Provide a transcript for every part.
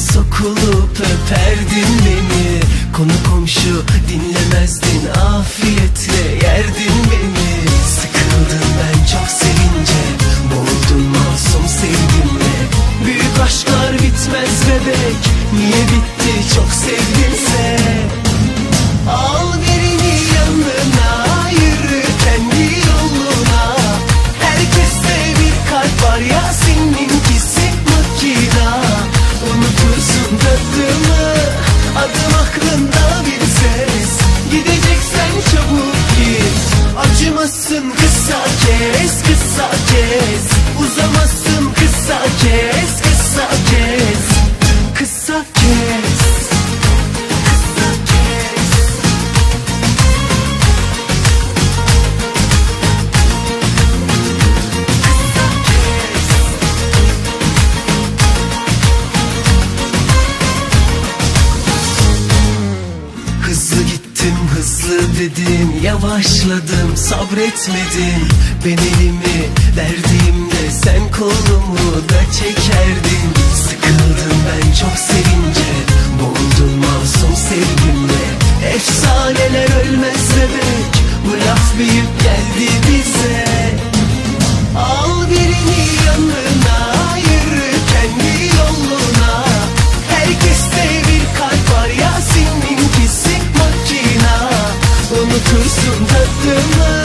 sokulup öperdin beni. Konu komşu dinlemezdin afiyetle yerdin beni. Sıkıldım ben çok sevince boğuldum masum sevgimle. Büyük aşklar bitmez bebek niye bitti çok sevdim hızlı dedim Yavaşladım sabretmedim Ben elimi verdiğimde Sen kolumu da çekerdin. Sıkıldım ben çok sevince Boğuldum masum sevgimle. Efsaneler ölmez bebek Bu laf büyük Unutursun tadımı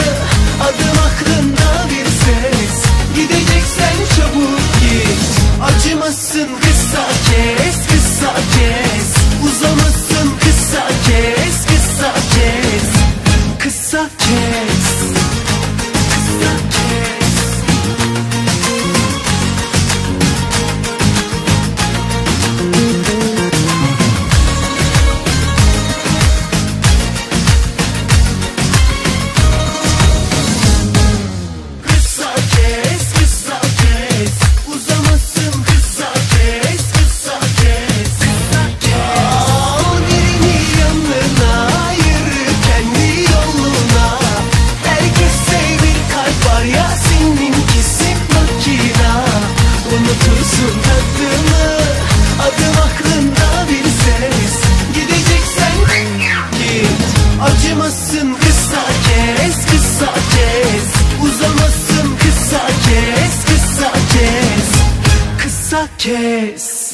Adım aklında bir ses. Gideceksen çabuk git. Acımasın chase.